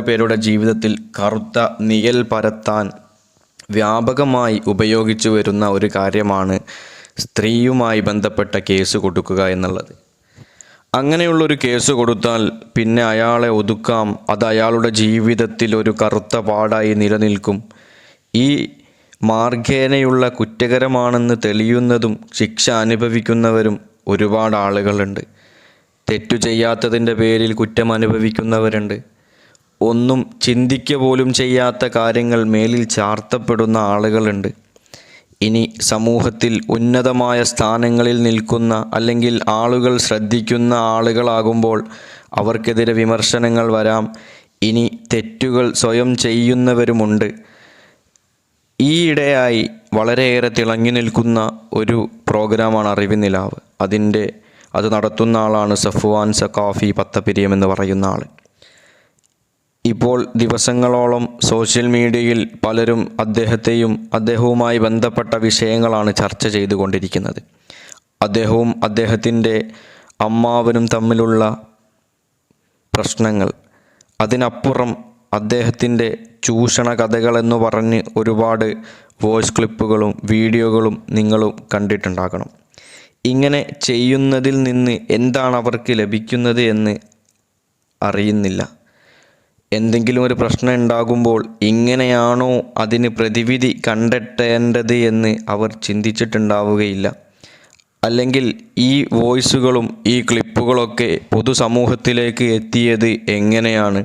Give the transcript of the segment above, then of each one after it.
പേരുടെ ജീവിതത്തിൽ കറുത്ത നിഴൽ പരത്താൻ വ്യാപകമായി ഉപയോഗിച്ചു വരുന്ന ഒരു കാര്യമാണ് സ്ത്രീയുമായി ബന്ധപ്പെട്ട കേസ് കൊടുക്കുക എന്നുള്ളത്. അങ്ങനെയുള്ളൊരു കേസ് കൊടുത്താൽ പിന്നെ അയാളെ ഒതുക്കാം അത് അയാളുടെ ജീവിതത്തിൽ ഒരു കറുത്ത പാടായി നിലനിൽക്കും. ഈ മാർഗേനയുള്ള കുറ്റകരമാണെന്ന് തെളിയുന്നതും ശിക്ഷ അനുഭവിക്കുന്നവരും ഒരുപാട് ആളുകളുണ്ട്. തെറ്റു ചെയ്യാത്തതിന്റെ പേരിൽ കുറ്റം അനുഭവിക്കുന്നവരുണ്ട് ഒന്നും ചിന്തിക്കുക പോലും ചെയ്യാത്ത കാര്യങ്ങൾ മേലിൽ ചാർത്തപ്പെടുന്ന ആളുകളുണ്ട്. ഇനി സമൂഹത്തിൽ ഉന്നതമായ സ്ഥാനങ്ങളിൽ നിൽക്കുന്ന അല്ലെങ്കിൽ ആളുകൾ ശ്രദ്ധിക്കുന്ന ആളുകളാകുമ്പോൾ അവർക്കെതിരെ വിമർശനങ്ങൾ വരാം. ഇനി തെറ്റുകൾ സ്വയം ചെയ്യുന്നവരുമുണ്ട്. ഈയിടെയായി വളരെയേറെ തിളങ്ങി നിൽക്കുന്ന ഒരു പ്രോഗ്രാമാണ് അറിവ് നിലാവ്. അതിന്റെ അത് നടത്തുന്ന ആളാണ് സഫ്വാൻ സഖാഫി പത്തപിരിയം എന്ന് പറയുന്ന ആൾ ഇപ്പോൾ ദിവസങ്ങളോളം സോഷ്യൽ മീഡിയയിൽ പലരും അദ്ദേഹത്തെയും അദ്ദേഹവുമായി ബന്ധപ്പെട്ട വിഷയങ്ങളാണ് ചർച്ച ചെയ്തുകൊണ്ടിരിക്കുന്നത്. അദ്ദേഹവും അദ്ദേഹത്തിന്റെ അമ്മാവനും തമ്മിലുള്ള പ്രശ്നങ്ങൾ. അതിനപ്പുറം അദ്ദേഹത്തിന്റെ ചൂഷണ കഥകളെന്ന് പറഞ്ഞ് ഒരുപാട് വോയിസ് ക്ലിപ്പുകളും വീഡിയോകളും നിങ്ങളും കണ്ടിട്ടുണ്ടാകണം. ഇങ്ങനെ ചെയ്യുന്നതിൽ നിന്ന് എന്താണ് അവർക്ക് ലഭിക്കുന്നത് എന്ന് അറിയുന്നില്ല. എന്തെങ്കിലും ഒരു പ്രശ്നം ഉണ്ടാകുമ്പോൾ ഇങ്ങനെയാണോ അതിന് പ്രതിവിധി കണ്ടെത്തേണ്ടത് എന്ന് അവർ ചിന്തിച്ചിട്ടുണ്ടാവുകയില്ല. അല്ലെങ്കിൽ ഈ വോയിസുകളും ഈ ക്ലിപ്പുകളൊക്കെ പൊതുസമൂഹത്തിലേക്ക് എത്തിയത് എങ്ങനെയാണ്?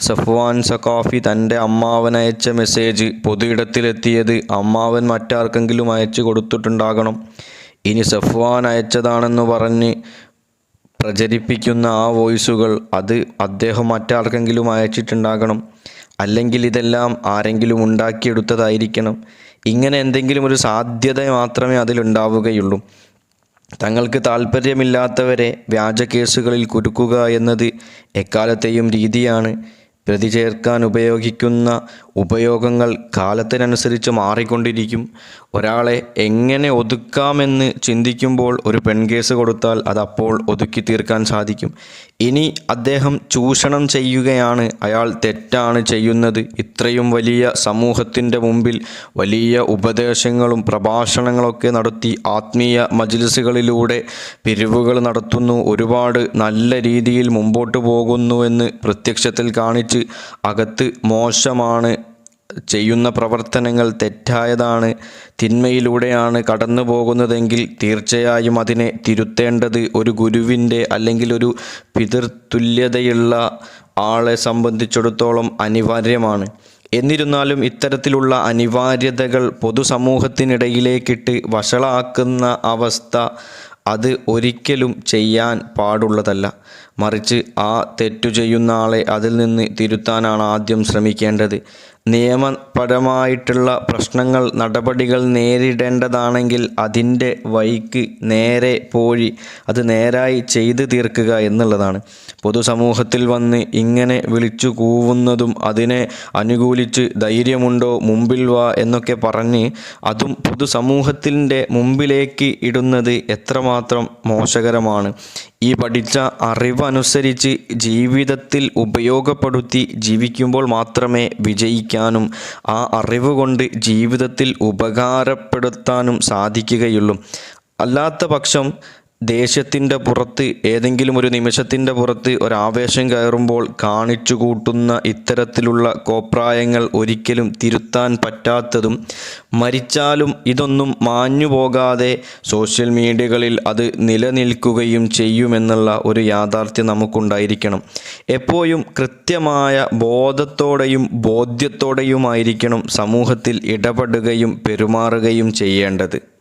സഫ്വാൻ സക്കാഫി തന്റെ അമ്മാവൻ അയച്ച മെസ്സേജ് പൊതു ഇടത്തിലെത്തിയത് അമ്മാവൻ മറ്റാർക്കെങ്കിലും അയച്ചു കൊടുത്തിട്ടുണ്ടാകണം. ഇനി സഫ്വാൻ അയച്ചതാണെന്ന് പറഞ്ഞ് പ്രചരിപ്പിക്കുന്ന ആ വോയിസുകൾ അത് അദ്ദേഹം മറ്റാർക്കെങ്കിലും അയച്ചിട്ടുണ്ടാകണം. അല്ലെങ്കിൽ ഇതെല്ലാം ആരെങ്കിലും ഉണ്ടാക്കിയെടുത്തതായിരിക്കണം. ഇങ്ങനെ എന്തെങ്കിലും ഒരു സാധ്യത മാത്രമേ അതിലുണ്ടാവുകയുള്ളൂ. തങ്ങൾക്ക് താല്പര്യമില്ലാത്തവരെ വ്യാജ കേസുകളിൽ കുരുക്കുക എന്നത് എക്കാലത്തെയും രീതിയാണ്. പ്രതി ചേർക്കാൻ ഉപയോഗിക്കുന്ന ഉപയോഗങ്ങൾ കാലത്തിനനുസരിച്ച് മാറിക്കൊണ്ടിരിക്കും. ഒരാളെ എങ്ങനെ ഒതുക്കാമെന്ന് ചിന്തിക്കുമ്പോൾ ഒരു പെൺകേസ് കൊടുത്താൽ അതപ്പോൾ ഒതുക്കി തീർക്കാൻ സാധിക്കും. ഇനി അദ്ദേഹം ചൂഷണം ചെയ്യുകയാണ്. അയാൾ തെറ്റാണ് ചെയ്യുന്നത്. ഇത്രയും വലിയ സമൂഹത്തിന്റെ മുമ്പിൽ വലിയ ഉപദേശങ്ങളും പ്രഭാഷണങ്ങളൊക്കെ നടത്തി ആത്മീയ മജ്ലിസുകളിലൂടെ പിരിവുകൾ നടത്തുന്നു. ഒരുപാട് നല്ല രീതിയിൽ മുമ്പോട്ട് പോകുന്നുവെന്ന് പ്രത്യക്ഷത്തിൽ കാണിച്ച് അകത്ത് മോശമാണ്. ചെയ്യുന്ന പ്രവർത്തനങ്ങൾ തെറ്റായതാണ്. തിന്മയിലൂടെയാണ് കടന്നു പോകുന്നതെങ്കിൽ തീർച്ചയായും അതിനെ തിരുത്തേണ്ടത് ഒരു ഗുരുവിന്റെ അല്ലെങ്കിൽ ഒരു പിതൃതുല്യതയുള്ള ആളെ സംബന്ധിച്ചിടത്തോളം അനിവാര്യമാണ്. എന്നിരുന്നാലും ഇത്തരത്തിലുള്ള അനിവാര്യതകൾ പൊതുസമൂഹത്തിനിടയിലേക്കിട്ട് വഷളാക്കുന്ന അവസ്ഥ അത് ഒരിക്കലും ചെയ്യാൻ പാടുള്ളതല്ല. മറിച്ച് ആ തെറ്റു ചെയ്യുന്ന ആളെ അതിൽ നിന്ന് തിരുത്താനാണ് ആദ്യം ശ്രമിക്കേണ്ടത്. നിയമപരമായിട്ടുള്ള പ്രശ്നങ്ങൾ നടപടികൾ നേരിടേണ്ടതാണെങ്കിൽ അതിന്റെ വഴിക്ക് നേരെ പോയി അത് നേരായി ചെയ്തു തീർക്കുക എന്നുള്ളതാണ്. പൊതുസമൂഹത്തിൽ വന്ന് ഇങ്ങനെ വിളിച്ചു കൂവുന്നതും അതിനെ അനുകൂലിച്ച് ധൈര്യമുണ്ടോ മുമ്പിൽ വാ എന്നൊക്കെ പറഞ്ഞ് അതും പൊതുസമൂഹത്തിന്റെ മുമ്പിലേക്ക് ഇടുന്നത് എത്രമാത്രം മോശകരമാണ്. ഈ പഠിച്ച അറിവനുസരിച്ച് ജീവിതത്തിൽ ഉപയോഗപ്പെടുത്തി ജീവിക്കുമ്പോൾ മാത്രമേ വിജയിക്കാനും ആ അറിവ് കൊണ്ട് ജീവിതത്തിൽ ഉപകാരപ്പെടുത്താനും സാധിക്കുകയുള്ളൂ. അല്ലാത്ത പക്ഷം ദേഷ്യത്തിന്റെ പുറത്ത് ഏതെങ്കിലും ഒരു നിമിഷത്തിന്റെ പുറത്ത് ഒരാവേശം കയറുമ്പോൾ കാണിച്ചു കൂട്ടുന്ന ഇത്തരത്തിലുള്ള കോപ്രായങ്ങൾ ഒരിക്കലും തിരുത്താൻ പറ്റാത്തതും മരിച്ചാലും ഇതൊന്നും മാഞ്ഞു പോകാതെ സോഷ്യൽ മീഡിയകളിൽ അത് നിലനിൽക്കുകയും ചെയ്യുമെന്നുള്ള ഒരു യാഥാർത്ഥ്യം നമുക്കുണ്ടായിരിക്കണം. എപ്പോഴും കൃത്യമായ ബോധത്തോടെയും ബോധ്യത്തോടെയുമായിരിക്കണം സമൂഹത്തിൽ ഇടപെടുകയും പെരുമാറുകയും ചെയ്യേണ്ടത്.